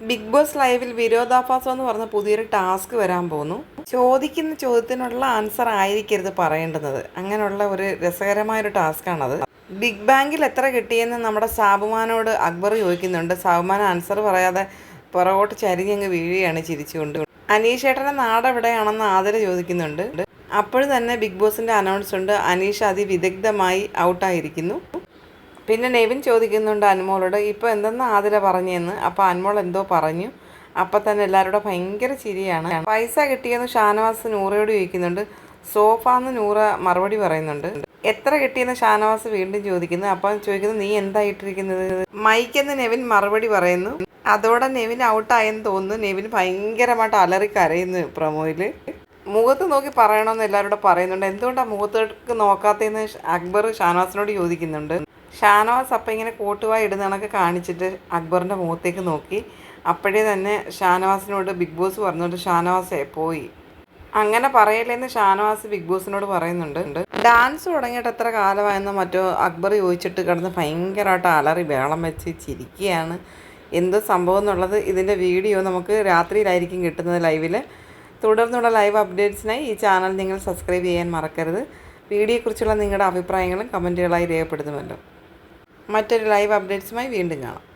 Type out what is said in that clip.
Big boss ലൈവിൽ വിരോധാഭാസം എന്ന് പറഞ്ഞ പുതിയൊരു ടാസ്ക് വരാൻ പോകുന്നു. ചോദിക്കുന്ന ചോദ്യത്തിനുള്ള ആൻസർ ആയിരിക്കരുത് പറയേണ്ടുന്നത് അങ്ങനെയുള്ള ഒരു രസകരമായ ഒരു ടാസ്ക്കാണത് ബിഗ് ബാങ്കിൽ എത്ര കിട്ടിയെന്ന് നമ്മുടെ സാബുമാനോട് അക്ബർ ചോദിക്കുന്നുണ്ട്. സാബുമാൻ ആൻസർ പറയാതെ പുറകോട്ട് ചരിഞ്ഞങ്ങ് വീഴുകയാണ് ചിരിച്ചുകൊണ്ട്. അനീഷേട്ടന്റെ നാട് എവിടെയാണെന്ന് ആദര ചോദിക്കുന്നുണ്ട്. അപ്പോഴും തന്നെ ബിഗ് ബോസിന്റെ അനൗൺസ് ഉണ്ട്. അനീഷ് അതിവിദഗ്ധമായി ഔട്ടായിരിക്കുന്നു പിന്നെ നെവിൻ ചോദിക്കുന്നുണ്ട് അനുമോളോട് ഇപ്പോൾ എന്തെന്ന് ആതിര പറഞ്ഞെന്ന്? അപ്പോൾ അനുമോൾ എന്തോ പറഞ്ഞു. അപ്പം തന്നെ എല്ലാവരോടും ഭയങ്കര ചിരിയാണ്. പൈസ കിട്ടിയെന്ന് ഷാനവാസ് നൂറയോട് ചോദിക്കുന്നുണ്ട്. സോഫ എന്ന് നൂറ മറുപടി പറയുന്നുണ്ട്. എത്ര കിട്ടിയെന്ന് ഷാനവാസ് വീണ്ടും ചോദിക്കുന്നു. അപ്പം ചോദിക്കുന്നു നീ എന്താ ഇട്ടിരിക്കുന്നത്? മൈക്കെന്ന് നെവിൻ മറുപടി പറയുന്നു. അതോടെ നെവിൻ ഔട്ടായെന്ന് തോന്നുന്നു. നെവിൻ ഭയങ്കരമായിട്ട് അലറി കരയുന്നു പ്രമോയിൽ മുഖത്ത് നോക്കി പറയണമെന്ന് എല്ലാവരോടും പറയുന്നുണ്ട്. എന്തുകൊണ്ടാണ് മുഖത്തേക്ക് നോക്കാത്തതെന്ന് അക്ബർ ഷാനവാസിനോട് ചോദിക്കുന്നുണ്ട്? ഷാനവാസ് അപ്പം ഇങ്ങനെ കോട്ടുവായി ഇടുന്ന കണക്ക് കാണിച്ചിട്ട് അക്ബറിന്റെ മുഖത്തേക്ക് നോക്കി. അപ്പോഴേ തന്നെ ഷാനവാസിനോട് ബിഗ് ബോസ് പറഞ്ഞുകൊണ്ട് ഷാനവാസേ പോയി. അങ്ങനെ പറയലേന്ന് ഷാനവാസ് ബിഗ് ബോസിനോട് പറയുന്നുണ്ട്. ഡാൻസ് തുടങ്ങിയിട്ട് എത്ര കാലമായെന്ന് മറ്റോ അക്ബർ ചോദിച്ചിട്ട് കിടന്ന് ഭയങ്കരമായിട്ട് അലറി വേളം വെച്ച് ചിരിക്കുകയാണ്. എന്ത് സംഭവം എന്നുള്ളത് ഇതിന്റെ വീഡിയോ നമുക്ക് രാത്രിയിലായിരിക്കും കിട്ടുന്നത് ലൈവിൽ തുടർന്നുള്ള ലൈവ് അപ്ഡേറ്റ്സിനായി ഈ ചാനൽ നിങ്ങൾ സബ്സ്ക്രൈബ് ചെയ്യാൻ മറക്കരുത്. വീഡിയോയെക്കുറിച്ചുള്ള നിങ്ങളുടെ അഭിപ്രായങ്ങളും കമന്റുകളായി രേഖപ്പെടുത്തുമല്ലോ. മറ്റൊരു ലൈവ് അപ്ഡേറ്റ്സുമായി വീണ്ടും കാണാം.